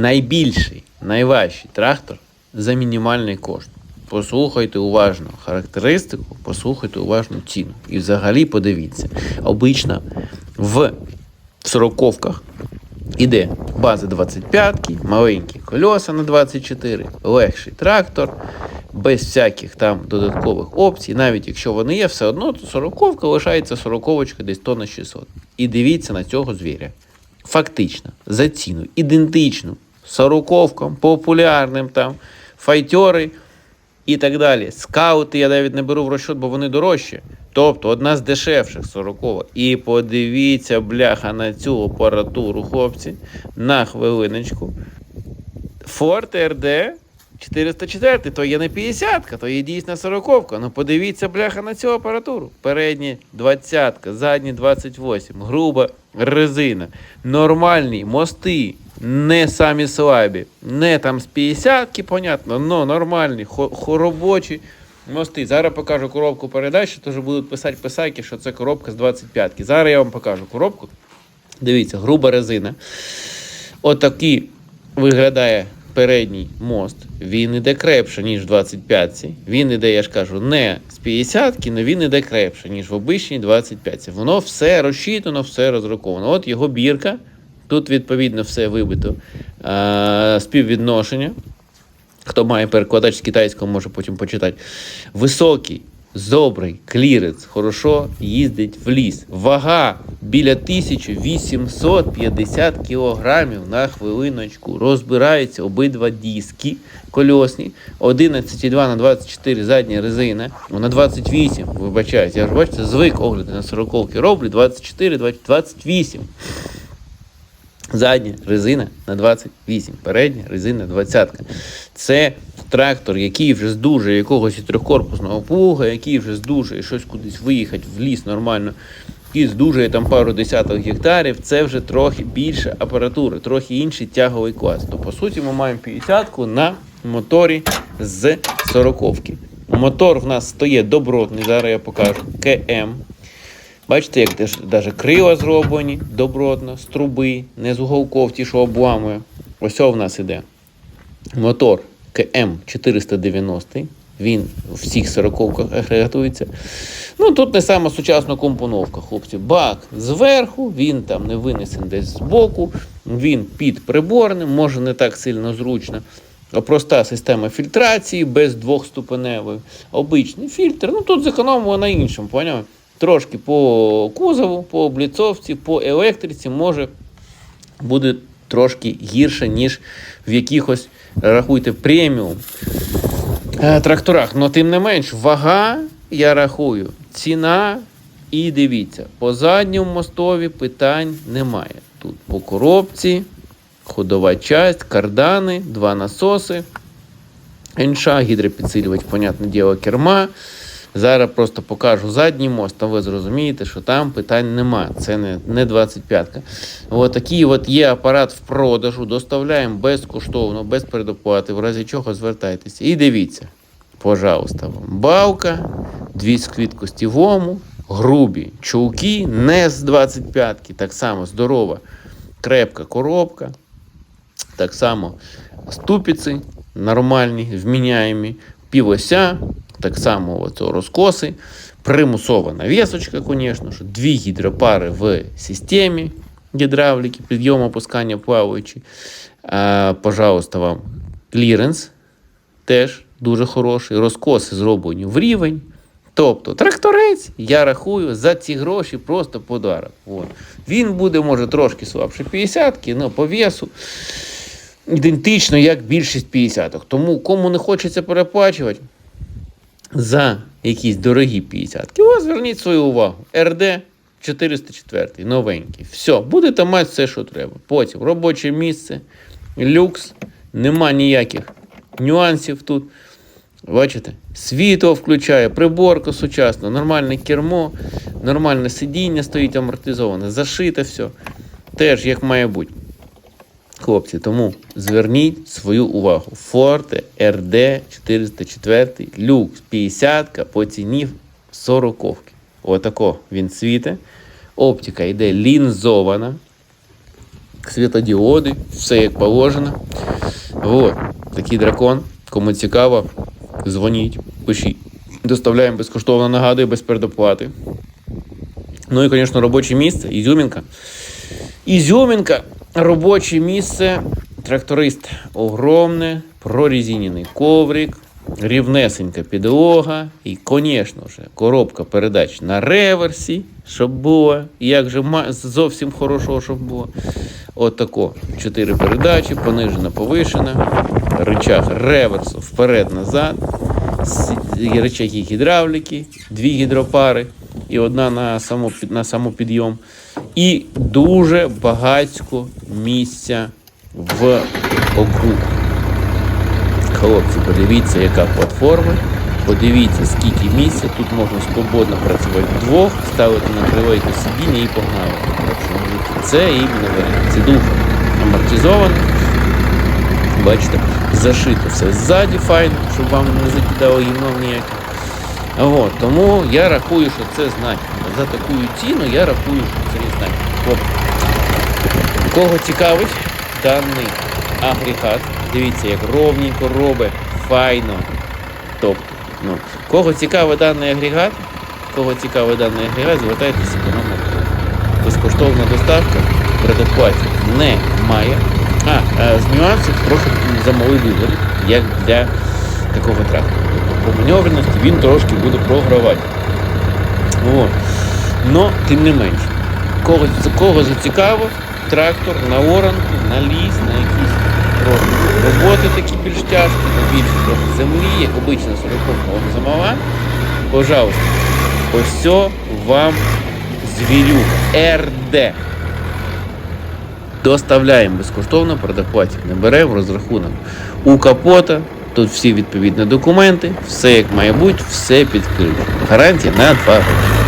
найбільший, найважчий трактор за мінімальний кошт. Послухайте уважно характеристику, послухайте уважно ціну. І взагалі подивіться. Обично в сороковках іде база 25, маленькі кольоса на 24, легший трактор, без всяких там додаткових опцій. Навіть якщо вони є, все одно то сороковка лишається сороковочка десь тонна 600. І дивіться на цього звіря. Фактично, за ціну ідентичну сороковкам, популярним там, файтери і так далі. Скаути я навіть не беру в розчет, бо вони дорожчі. Тобто одна з дешевших сорокова. І подивіться, бляха, на цю апаратуру, хлопці, на хвилиночку. Ford RD 404, то є не 50, то є дійсна 40. Ну подивіться, бляха, на цю апаратуру. Передні 20, задні 28, груба резина, нормальні мости, не самі слабі, не там з 50-ки, понятно, но нормальні, хоробочі мости. Зараз покажу коробку передач, що теж будуть писати писайки, що це коробка з 25. Зараз я вам покажу коробку. Дивіться, груба резина. Отакий виглядає передній мост. Він іде крепше, ніж в 25-ці. Він іде, я ж кажу, не з 50-ки, але він іде крепше, ніж в обичній 25-ці. Воно все розчитано, все розраховано. От його бірка. Тут, відповідно, все вибито. А, співвідношення. Хто має перекладач з китайського, може потім почитати. Високий, добрий, кліренс, хорошо їздить в ліс. Вага біля 1850 кілограмів на хвилиночку. Розбираються обидва диски кольосні. 11,2 на 24 задня резина. На 28, вибачаюсь, я ж бачите, звик огляди на 40 роблю, 24, 28. Задня резина на 28, передня резина 20. Це трактор, який вже здужує якогось трьохкорпусного плуга, який вже здужує щось кудись виїхати в ліс нормально, який здужує там пару десяток гектарів. Це вже трохи більше апаратури, трохи інший тяговий клас. То по суті ми маємо 50-ку на моторі з 40-ки. Мотор в нас стоїть добротний, зараз я покажу КМ. Бачите, як навіть крила зроблені добротно, з труби, не з уголков, ті, що обламує. Ось в нас іде. Мотор КМ 490. Він у всіх сороковках агрегатується. Ну, тут не сама сучасна компоновка, хлопці. Бак зверху, він там не винесен десь збоку, він під приборним, може не так сильно зручно. Проста система фільтрації без двохступеневої. Обичний фільтр. Ну тут зекономили на іншому, поняв? Трошки по кузову, по обліцовці, по електриці може буде трошки гірше, ніж в якихось, рахуйте, преміум е, тракторах. Но тим не менш, вага, я рахую, ціна і дивіться, по задньому мостові питань немає. Тут по коробці, ходова часть, кардани, два насоси, НШ, гідропідсилювач, понятне діло, керма. Зараз просто покажу задній мост, там ви зрозумієте, що там питань нема. Це не, не 25-ка. От такий от є апарат в продажу, доставляємо безкоштовно, без передоплати, в разі чого звертайтеся. І дивіться, пожалуйста, вам балка, дві сквідкості вому, грубі чулки, не з 25-ки, так само здорова, крепка коробка. Так само ступиці нормальні, вміняємі, півося, так само оце розкоси, примусова навісочка, звісно, що дві гідропари в системі гідравліки, підйом опускання плаваючи. А, пожалуйста, вам кліренс теж дуже хороший, розкоси зроблені в рівень. Тобто тракторець, я рахую, за ці гроші просто подарок. От. Він буде, може, трошки слабше 50-ки, але по весу ідентично, як більшість 50-ок. Тому кому не хочеться переплачувати за якісь дорогі 50-ки, ось зверніть свою увагу. РД 404, новенький. Все, будете мати все, що треба. Потім робоче місце, люкс, нема ніяких нюансів тут. Бачите, світло включає, приборка сучасна, нормальне кермо, нормальне сидіння стоїть амортизоване, зашите все. Теж як має бути. Хлопці, тому зверніть свою увагу. Forte RD 404 люкс 50 по ціні 40. Отако він світе. Оптика йде лінзована. Світодіоди, все як положено. От, такий дракон. Кому цікаво, дзвоніть, пишіть. Доставляємо безкоштовно, нагадую, без передоплати. Ну і, звісно, робоче місце, ізюмінка. Ізюмінка, робоче місце, тракторист. Огромне, прорезинений коврик, рівнесенька підлога і, звісно ж, коробка передач на реверсі, щоб було. Як же зовсім хорошого, щоб було. Отако. Чотири передачі, понижена, повишена, рычаг реверсу вперед-назад, рычаги гідравліки, дві гідропари і одна на самопідйом. І дуже багатько місця в округ. Хлопці, подивіться, яка платформа. Подивіться, скільки місця. Тут можна свободно працювати вдвох, ставити на крилейку сидіння і погнали. Це іменно варіант. Сідуха амортизована. Бачите, зашито все ззаді файно, щоб вам не закидало гімном ніяке. От, тому я рахую, що це знать. За таку ціну я рахую, що це знать. Хлопці, Кого цікавить даний агрегат, дивіться, як ровненько робить, файно. Тобто, ну, кого цікавий даний агрегат, кого цікавий даний агрегат, звертайтеся до номер. Безкоштовна доставка предоплаті немає. А, е, з нюансів трохи замалий вибір, як для такого трактора. Маневреності він трошки буде програвати. От. Но, тим не менше, кого, кого зацікавив, трактор на оранку, на ліс, на якісь роботи такі більш тяжкі, на більш трохи землі, як обична 40 вам замала, пожалуйста, ось вам звірюк РД. Доставляємо безкоштовно, предоплаті не беремо розрахунок у капота. Тут всі відповідні документи, все як має бути, все під. Гарантія на 2 роки.